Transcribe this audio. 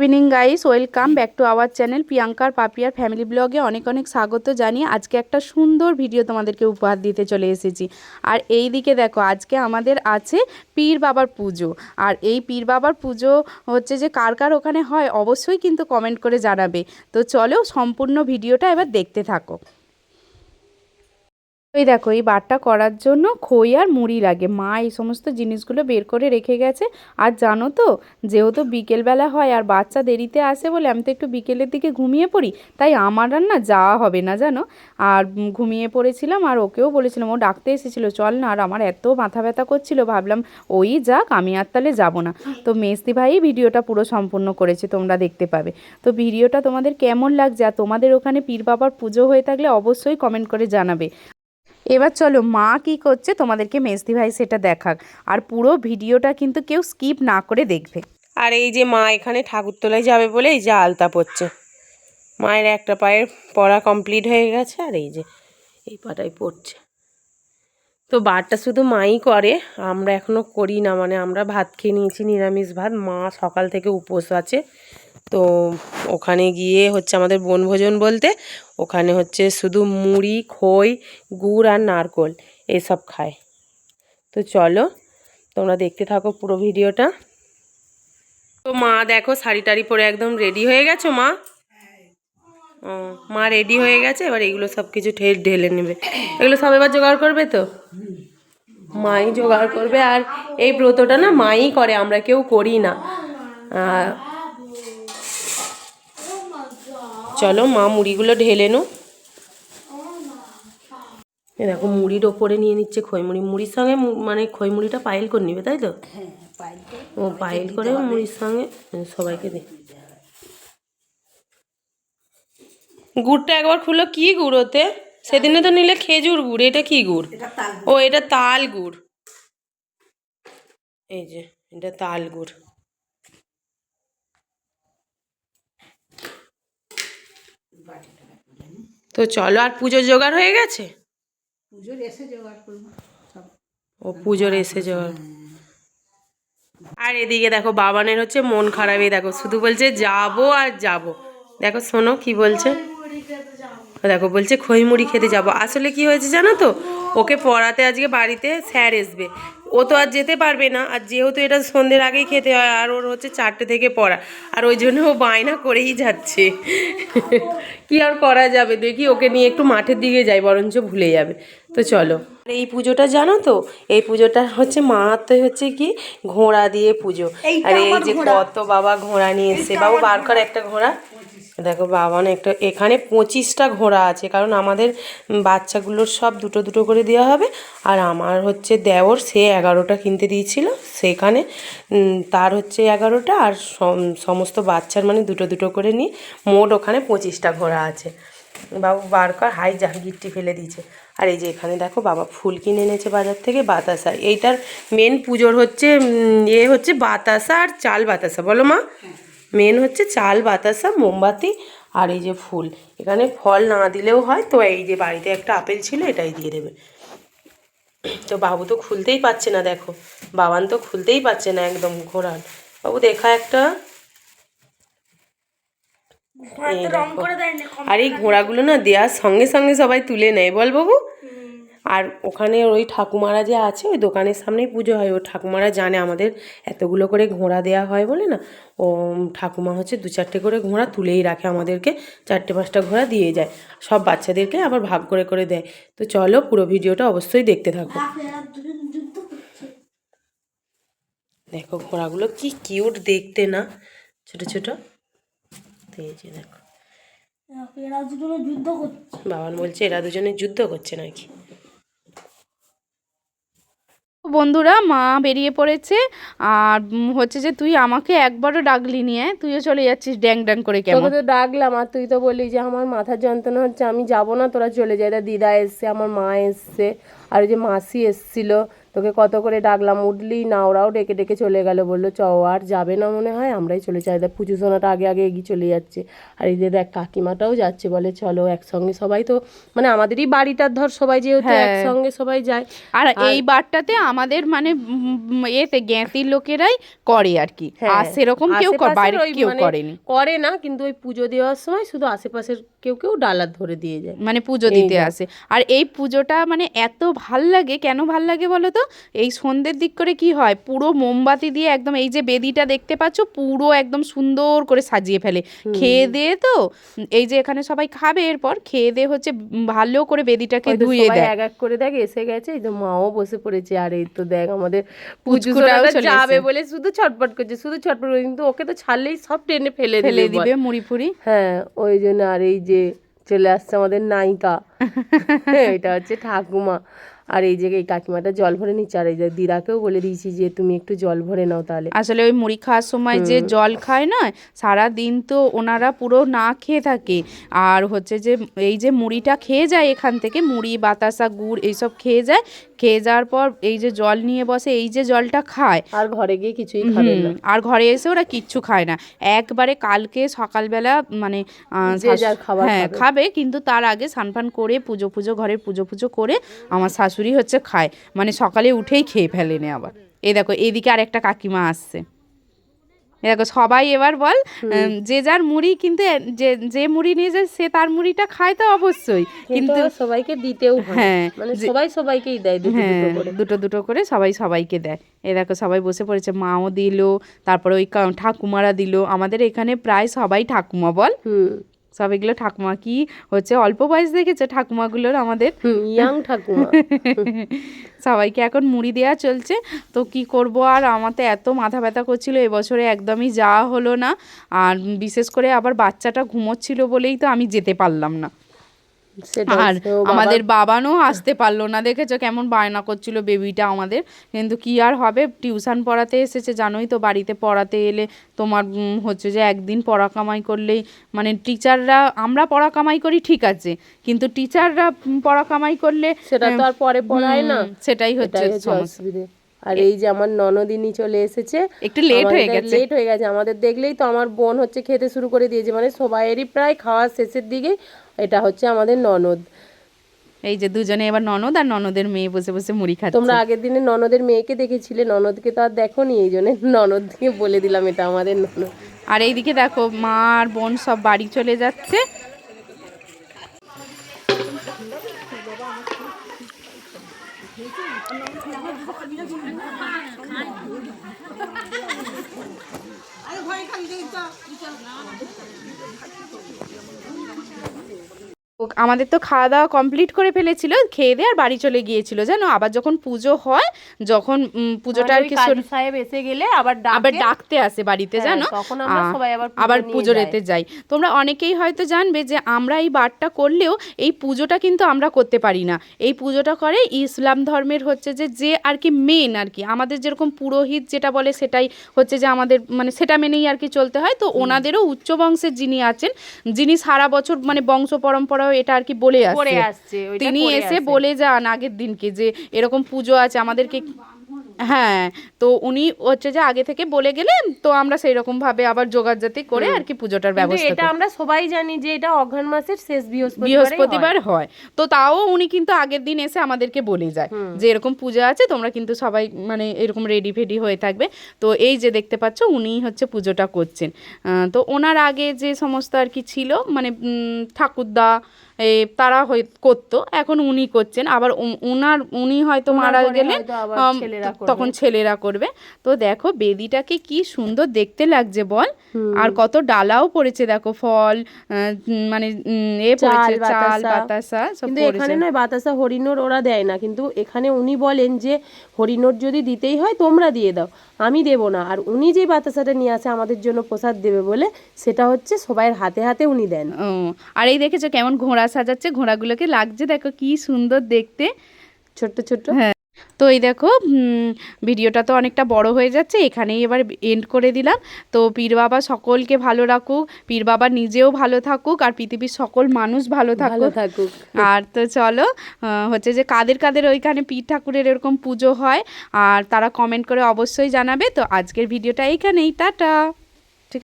Evening guys welcome back to our channel প্রিয়াঙ্কার পাপিয়ার family ব্লগে অনেক অনেক স্বাগত জানিয়ে আজকে একটা সুন্দর ভিডিও তোমাদেরকে উপহার দিতে চলে এসেছি। আর এই দিকে দেখো, আজকে আমাদের আছে পীর বাবার পুজো। আর এই পীর বাবার পুজো হচ্ছে যে কার কার ওখানে হয় অবশ্যই কিন্তু কমেন্ট করে জানাবে। তো চলো, সম্পূর্ণ ভিডিওটা এবার দেখতে থাকো। এই দেখো, এই বারটা করার জন্য খই আর মুড়ি লাগে। মা এই সমস্ত জিনিসগুলো বের করে রেখে গেছে। আর জানো তো, যেহেতু বিকেলবেলা হয় আর বাচ্চা দেরিতে আসে বলে আমি তো একটু বিকেলের দিকে ঘুমিয়ে পড়ি, তাই আমার আর না যাওয়া হবে না, জানো? আর ঘুমিয়ে পড়েছিলাম আর ওকেও বলেছিলাম, ও ডাকতে এসেছিল, চল না। আর আমার এত মাথা ব্যথা করছিল, ভাবলাম ওই যাক, আমি আর তাহলে যাব না। তো মেস্তি ভাই ভিডিওটা পুরো সম্পূর্ণ করেছে, তোমরা দেখতে পাবে। তো ভিডিওটা তোমাদের কেমন লাগছে আর তোমাদের ওখানে পীর বাবার পুজো হয়ে থাকলে অবশ্যই কমেন্ট করে জানাবে। এবার চলো মা কি করছে তোমাদেরকে মেজদি ভাই সেটা দেখাক। আর পুরো ভিডিওটা কিন্তু কেউ স্কিপ না করে দেখবে। আর এই যে মা এখানে ঠাকুরতলায় যাবে বলে এই যে আলতা পড়ছে মায়ের একটা পায়ের পড়া কমপ্লিট হয়ে গেছে আর এই যে এই পাটাই পড়ছে। তো বারটা শুধু মাই করে, আমরা এখনও করি না মানে আমরা ভাত খেয়ে নিয়েছি, নিরামিষ ভাত। মা সকাল থেকে উপোস আছে। তো ওখানে গিয়ে হচ্ছে আমাদের বনভোজন বলতে ওখানে হচ্ছে শুধু মুড়ি, খই, গুড় আর নারকোল এসব খায়। তো চলো তোমরা দেখতে থাকো পুরো ভিডিওটা। তো মা দেখো শাড়ি টাড়ি পরে একদম রেডি হয়ে গেছো মা? ও, মা রেডি হয়ে গেছে, এবার এগুলো সব কিছু ঠে ঢেলে নেবে। এগুলো সব এবার জোগাড় করবে তো? মাই জোগাড় করবে আর এই ব্রতটা না মাই করে, আমরা কেউ করি না। চলো মা মুড়িগুলো ঢেলে নো। এ দেখো মুড়ির ওপরে নিয়ে নিচ্ছে খৈমুড়ি মুড়ির সঙ্গে মানে খইমুড়িটা পায়েল করে নিবে তাই তো? ও পায়েল করে মুড়ির সঙ্গে সবাইকে দে। গুড়টা একবার খুলো কি গুড় ওতে? সেদিনে তো নিলে খেজুর গুড় এটা কি গুড়। ও এটা তাল গুড়। এই যে এটা তাল গুড়। তো চলো আর পুজোর জোগাড় হয়ে গেছে? পুজোর এসে জোগাড় করব ও পুজোর এসে জোগাড়। আর এদিকে দেখো বাবানের হচ্ছে মন খারাপ এই দেখো শুধু বলছে যাব আর যাব। দেখো শোনো কি বলছে? দেখো বলছে খই মুড়ি খেতে যাব। আসলে কি হয়েছে জানো তো? ওকে পড়াতে আজকে বাড়িতে স্যার আসবে ও তো আর যেতে পারবে না। আর যেহেতু এটা সন্ধ্যের আগেই খেতে হয় আর ওর হচ্ছে চারটে থেকে পড়া। আর ওই জন্য ও বায়না করেই যাচ্ছে। কি আর করা যাবে? দেখি ওকে নিয়ে একটু মাঠের দিকে যাই বরঞ্চ ভুলে যাবে। তো চলো। আর এই পুজোটা জানো তো? এই পুজোটা হচ্ছে মাহাত্ম হচ্ছে কি? ঘোড়া দিয়ে পুজো। আর এই যে কত বাবা ঘোড়া নিয়ে এসছে। বাবু বার কর একটা ঘোড়া। দেখো বাবা না একটা এখানে পঁচিশটা ঘোড়া আছে, কারণ আমাদের বাচ্চাগুলোর সব দুটো দুটো করে দেওয়া হবে, আর আমার হচ্ছে দেওর, সে এগারোটা কিনতে দিয়েছিল, সেখানে তার হচ্ছে এগারোটা, আর সমস্ত বাচ্চার মানে দুটো দুটো করে নিয়ে, মোট ওখানে পঁচিশটা ঘোড়া আছে। বাবু বার কর হাই গিট্টি ফেলে দিয়েছে। আর এই যে এখানে দেখো বাবা, ফুল কিনে এনেছে বাজার থেকে, বাতাসা, এইটার মেন পুজোর হচ্ছে এ হচ্ছে বাতাসা আর চাল বাতাসা, বলো মা? মেন হচ্ছে চাল বাতাসা মোমবাতি আর এই যে ফুল। এখানে ফল না দিলেও হয় তো এই যে বাড়িতে একটা আপেল ছিল এটাই দিয়ে দেবে। তো বাবু তো খুলতেই পারছে না দেখো। বাবান তো খুলতেই পারছে না একদম ঘোড়ার বাবু দেখা একটা। আর এই ঘোড়াগুলো না দেওয়ার সঙ্গে সঙ্গে সবাই তুলে নেয় বল বাবু? আর ওখানে ওই ঠাকুমারা যে আছে ওই দোকানের সামনেই পুজো হয়। ও ঠাকুমারা জানে আমাদের এতগুলো করে ঘোড়া দেওয়া হয় বলে না? ও ঠাকুমা হচ্ছে দু চারটে করে ঘোড়া তুলেই রাখে আমাদেরকে চারটে পাঁচটা ঘোড়া দিয়ে যায়। সব বাচ্চাদেরকে আবার ভাগ করে করে দেয়। তো চলো পুরো ভিডিওটা অবশ্যই দেখতে থাকো। দেখো ঘোড়াগুলো কি কিউট দেখতে না? ছোট ছোট। দেখো। এরা দুজনে যুদ্ধ করছে। বাবান বলছে এরা দুজনে যুদ্ধ করছে নাকি? বন্ধুরা, মা বেরিয়ে পড়েছে। আর হচ্ছে যে তুই আমাকে একবারও ডাকলি নিয়ে তুইও চলে যাচ্ছিস ড্যাং ড্যাং করে কেমন? তোকে তো ডাকলাম, আর তুই তো বললি যে আমার মাথার যন্ত্রণা হচ্ছে, আমি যাব না, তোরা চলে যাই তা দিদা এসছে, আমার মা এসছে, আর ওই যে মাসি এসছিল তোকে কত করে ডাকলাম উঠলি? না ওরাও ডেকে ডেকে চলে গেল বলল চ আর যাবে না মনে হয় আমরাই চলে যাই। দেখ পুজো সোনাটা আগে আগে এগিয়ে চলে যাচ্ছে। আর এই যে দেখ কাকিমাটাও যাচ্ছে বলে চলো একসঙ্গে সবাই তো মানে আমাদেরই বাড়িটার ধর সবাই যেহেতু হ্যাঁ। একসঙ্গে সবাই যায়। আর এই বারটাতে আমাদের মানে এতে জ্ঞাতির লোকেরাই করে আর কি। আর সেরকম কেউ হ্যাঁ, বাইরে কেউ মানে করেনি। করে না কিন্তু ওই পুজো দেওয়ার সময় শুধু আশেপাশের কেউ কেউ ডালা ধরে দিয়ে যায়। মানে পুজো দিতে আসে। আর এই পুজোটা মানে এত ভালো লাগে কেন ভালো লাগে বলো তো? এই সন্ধ্যের দিক করে কি হয়? পুরো মোমবাতি দিয়ে একদম এই যে বেদিটা দেখতে পাচ্ছ পুরো একদম সুন্দর করে সাজিয়ে ফেলে। খেয়ে দিয়ে তো এই যে এখানে সবাই খাবে এরপর খেয়ে দিয়ে হচ্ছে ভালো করে বেদিটাকে ধুয়ে দেয়। এক এক করে দেখ এসে গেছে এই তো মাও বসে পড়েছে আর এই তো দেখ আমাদের পুচকুটাও যাবে বলে শুধু ছটপট করছে শুধু ছটপট করছে কিন্তু ওকে তো ছাড়লেই সব টেনে ফেলে ফেলে দিবে দিবে মুড়ি ফুড়ি হ্যাঁ ওই জন্য আর এই যে চলে আসছে আমাদের নায়িকা। এটা হচ্ছে ঠাকুমা। আর এই যে এই কাকিমাটা জল ভরে নিচ্ছে। আর এই যে দিদাকেও বলে দিয়েছি যে তুমি একটু জল ভরে নাও তাহলে। আসলে ওই মুড়ি খাওয়ার সময় যে জল খায় না সারা দিন তো ওনারা পুরো না খেয়ে থাকে। আর হচ্ছে যে এই যে মুড়িটা খেয়ে যায় এখান থেকে মুড়ি বাতাসা গুড় এইসব খেয়ে যায়। খেয়ে যাওয়ার পর এই যে জল নিয়ে বসে এই যে জলটা খায়। আর ঘরে গিয়ে কিছুই খাবে না। আর ঘরে এসে ওরা কিচ্ছু খায় না। একবারে কালকে সকালবেলা মানে হ্যাঁ খাবে। কিন্তু তার আগে স্নান করে পুজো পুজো ঘরের পুজো পুজো করে আমার শাশুড়ি হচ্ছে খায়। মানে সকালে উঠেই খেয়ে ফেলে ফেলেনে আবার। এই দেখো এদিকে আর একটা কাকিমা আসছে। দেখো সবাই এবার বল যে যার মুড়ি কিন্তু যে যে মুড়ি নিয়ে যায় সে তার মুড়িটা খায় তো অবশ্যই। কিন্তু সবাইকে দিতেও হ্যাঁ, মানে সবাই সবাইকেই দেয় হ্যাঁ দুটো দুটো করে সবাই সবাইকে দেয়। এ দেখো সবাই বসে পড়েছে মাও দিল তারপরে ওই ঠাকুমারা দিল। আমাদের এখানে প্রায় সবাই ঠাকুমা বল। সব এগুলো ঠাকুমা কি হচ্ছে? অল্প বয়স দেখেছে ঠাকুমাগুলোর আমাদের। ইয়াং ঠাকুমা। সবাইকে এখন মুড়ি দেওয়া চলছে। তো কি করব আর? আমার তো এত মাথা ব্যথা করছিল এবছরে একদমই যাওয়া হলো না। আর বিশেষ করে আবার বাচ্চাটা ঘুমোচ্ছিল বলেই তো আমি যেতে পারলাম না। আর আমাদের বাবানও আসতে পারল না দেখেছ? কেমন বায়না করছিল বেবিটা আমাদের। কিন্তু কি আর হবে? টিউশন পড়াতে এসেছে জানোই তো বাড়িতে পড়াতে এলে তোমার হচ্ছে যে একদিন পড়া কামাই করলেই মানে টিচাররা আমরা পড়া কামাই করি ঠিক আছে। কিন্তু টিচাররা পড়া কামাই করলে সেটা তো আর পরে পড়ায় না। সেটাই হচ্ছে সমস্যা। আর এই যে আমার ননদিনী চলে এসেছে। একটু লেট হয়ে গেছে। লেট হয়ে গেছে। আমাদের দেখলেই তো আমার বোন হচ্ছে খেতে শুরু করে দিয়েছে। মানে সবাইয়েরই প্রায় খাওয়ার শেষের দিকে এটা হচ্ছে আমাদের ননদ। এই যে দুজনে এবার ননদ আর ননদের মেয়ে বসে বসে মুড়ি খাচ্ছে। তোমরা আগের দিনে ননদের মেয়েকে দেখেছিলে? ননদকে তো আর দেখোনি এই জন্য ননদকে বলে দিলাম এটা আমাদের ননদ। আর এইদিকে দেখো মা আর বোন সব বাড়ি চলে যাচ্ছে। ও, আমাদের তো খাওয়া দাওয়া কমপ্লিট করে ফেলেছিল খেয়ে দিয়ে আর বাড়ি চলে গিয়েছিল জানো? আবার যখন পুজো হয় যখন পুজোটা আর মানে কি সাহেব এসে গেলে আবার আবার ডাকতে আসে বাড়িতে হ্যাঁ, জানো? আমরা সবাই আবার পুজো আবার পুজো যাই। রেতে যাই। তোমরা অনেকেই হয়তো জানবে যে আমরা এই বারটা করলেও এই পুজোটা কিন্তু আমরা করতে পারি না। এই পুজোটা করে ইসলাম ধর্মের হচ্ছে যে যে আর কি মেন আর কি। আমাদের যেরকম পুরোহিত যেটা বলে সেটাই হচ্ছে যে আমাদের মানে সেটা মেনেই আর কি চলতে হয়। তো ওনাদেরও উচ্চ বংশের যিনি আছেন যিনি সারা বছর মানে বংশ পরম্পরাও এটা আর কি বলে আসছে। তিনি এসে বলে যান আগের দিনকে যে এরকম পুজো আছে আমাদেরকে হ্যাঁ তো উনি হচ্ছে যে আগে থেকে বলে গেলেন তো আমরা সেই রকম ভাবে আবার জোগাড়জাতি করে আর কি পুজোটার ব্যবস্থা এটা আমরা সবাই জানি যে এটা অঘ্রাণ মাসের শেষ বৃহস্পতিবার হয়। তো তাও উনি কিন্তু আগের দিন এসে আমাদেরকে বলে যায় যে এরকম পূজা আছে তোমরা কিন্তু সবাই মানে এরকম রেডি ফেডি হয়ে থাকবে। তো এই যে দেখতে পাচ্ছ উনি হচ্ছে পুজোটা করছেন। তো ওনার আগে যে সমস্ত আর কি ছিল মানে উম, ঠাকুরদা তারা হয়ে করতো। এখন উনি করছেন। আবার উনার উনি হয়তো মারা গেলে। তখন ছেলেরা করবে। তো দেখো বেদিটাকে কি সুন্দর দেখতে লাগছে বল। আর কত ডালাও পড়েছে দেখো ফল মানে এ পড়েছে চাল, বাতাসা। কিন্তু এখানে নয় বাতাসা হরিণর ওরা দেয় না। কিন্তু এখানে উনি বলেন যে হরিণর যদি দিতেই হয় তোমরা দিয়ে দাও। আমি দেব না। আর উনি যে বাতাসাটা নিয়ে আসে আমাদের জন্য প্রসাদ দেবে বলে সেটা হচ্ছে সবাইয়ের হাতে হাতে উনি দেন। ও আর এই দেখেছ কেমন ঘোড়া সাজাচ্ছে ঘোড়াগুলোকে লাগছে দেখো কি সুন্দর দেখতে। ছোট্ট ছোট্ট? হ্যাঁ। তো এই দেখো ভিডিওটা তো অনেকটা বড় হয়ে যাচ্ছে এখানেই এবার এন্ড করে দিলাম। তো পীর বাবা সকলকে ভালো রাখুক পীর বাবা নিজেও ভালো থাকুক আর পৃথিবীর সকল মানুষ ভালো থাকুক। থাকুক। আর তো চলো হচ্ছে যে কাদের কাদের ওইখানে পীর ঠাকুরের এরকম পুজো হয় আর তারা কমেন্ট করে অবশ্যই জানাবে। তো আজকের ভিডিওটা এইখানেই টাটা!